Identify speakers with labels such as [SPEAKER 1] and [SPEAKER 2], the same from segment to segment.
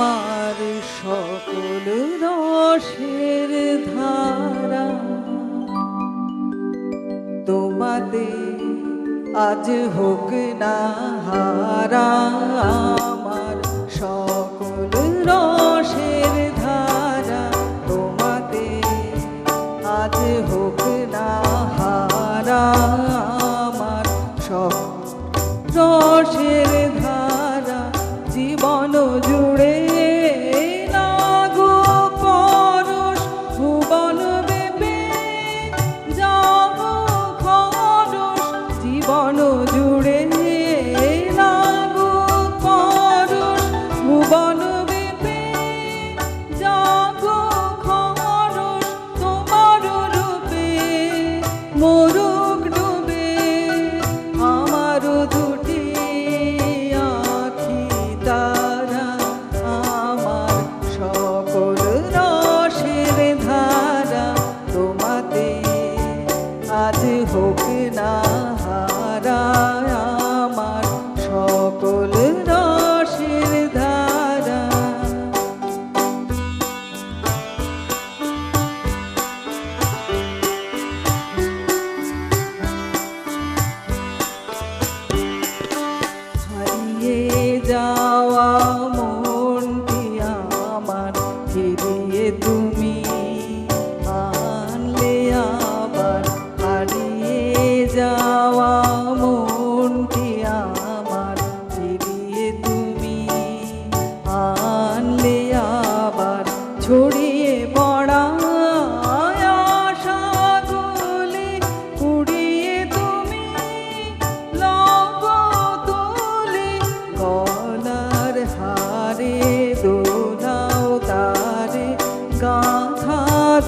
[SPEAKER 1] আমার সকল রসের ধারা। তোমাতে আজ হোক না হারা, আমার সকল রসের ধারা। তোমাতে আজ হোক না হারা, আমার সব রসের ধারা। জীবন জুড়ে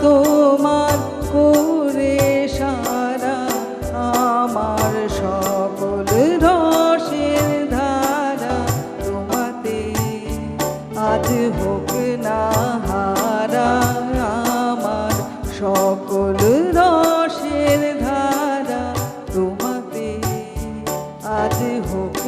[SPEAKER 1] তোমার করে সারা আমার সকল রসের ধারা তোমাতে আজ হোক না হারা আমার সকল রসের ধারা তোমাতে আজ হোক